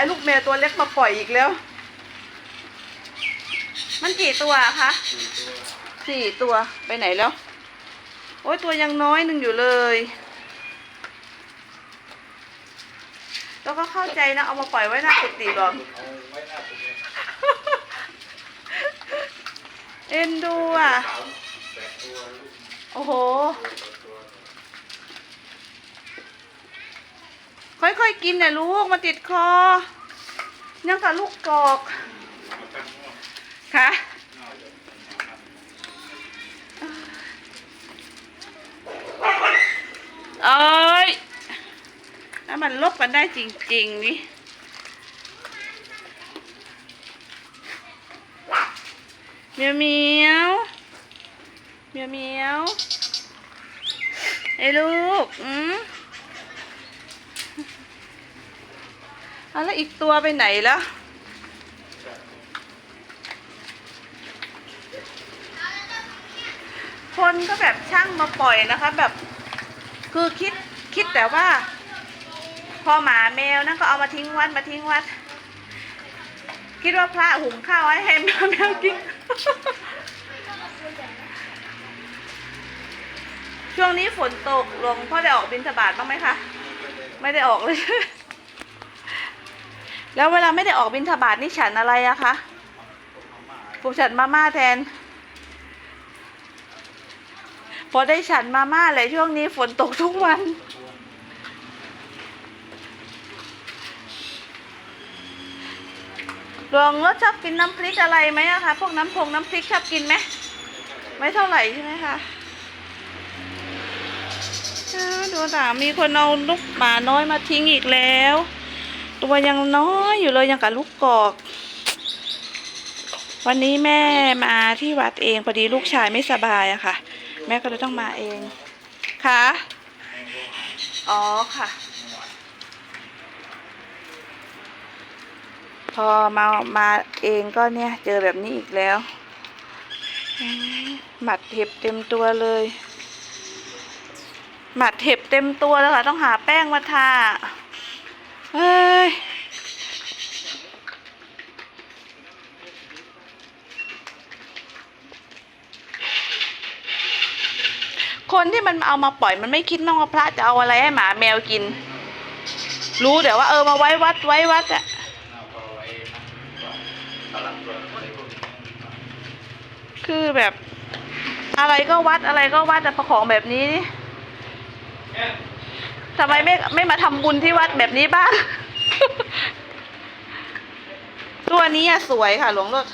อ้ลูกแมวตัวเล็กมาปล่อยอีกแล้ว มันกี่ตัวอะคะสี่ตัวไปไหนแล้ว โอ้ยตัวยังน้อยหนึ่งอยู่เลยแล้วก็เข้าใจนะเอามาปล่อยไว้หน้ากุฏิหรอเอาไว้หน้าตรงนี้เอ็นดูอะสามแปดตัวลูกโอ้โห ตัวตัว ค่อ ยกินเนะลูกมาติดคอ ยังกับลูกกอกมาตั้งนอกค่ะเอ้ยถ้ามันลบกันได้จริง ๆ นี่เมียวเมียวเมียวเมียวไอ้ลูก อืมเอา แล้วอีกตัวไปไหนแล้ว คนก็แบบช่างมาปล่อยนะคะ แบบ คือคิดคิดแต่ว่า พอหมาแมวนั่นก็เอามาทิ้งวัดมาทิ้งวัด คิดว่าพระหุงข้าวให้แมวแมวกินช่วงนี้ฝนตกหลวงพ่อได้ออกบิณฑบาตบ้างไหมคะ ไม่ได้ออกเลย แล้วเวลาไม่ได้ออกบิณฑบาตนี่ฉันอะไรอะคะผมฉันมาม่าแทน พอได้ฉันมาม่าเลยช่วงนี้ฝนตกทุกวันหลวงรถชอบกินน้ำพริกอะไรไหมอะคะพวกน้ำพงน้ำพริกชอบกินไหมไม่เท่าไหร่ใช่ไหมคะอ้าวดูต่ามีคนเอาลูกหมาน้อยมาทิ้งอีกแล้ว ตัวยังน้อยอยู่เลยยังกับลูกกอก วันนี้แม่มาที่วัดเองพอดีลูกชายไม่สบายอะค่ะ แม่ก็เลยต้องมาเองค่ะอ๋อค่ะ พอมามาเองก็เนี่ยเจอแบบนี้อีกแล้วหมัดเห็บเต็มตัวเลย หมัดเห็บเต็มตัวแล้วค่ะ ต้องหาแป้งมาทาเฮ้ย คนที่มันเอามาปล่อยมันไม่คิดมั้างว่าพระจะเอาอะไรให้หมาแมวกิน รู้แต่ว่าเออมาไว้วัดไว้วัดอะคือแบบ อะไรก็วัดอะไรก็วัดแต่พอของแบบนี้ทำไมไม่ไม่มาทำบุญที่วัดแบบนี้บ้าง ตัวนี้อะสวยค่ะหลวงรถ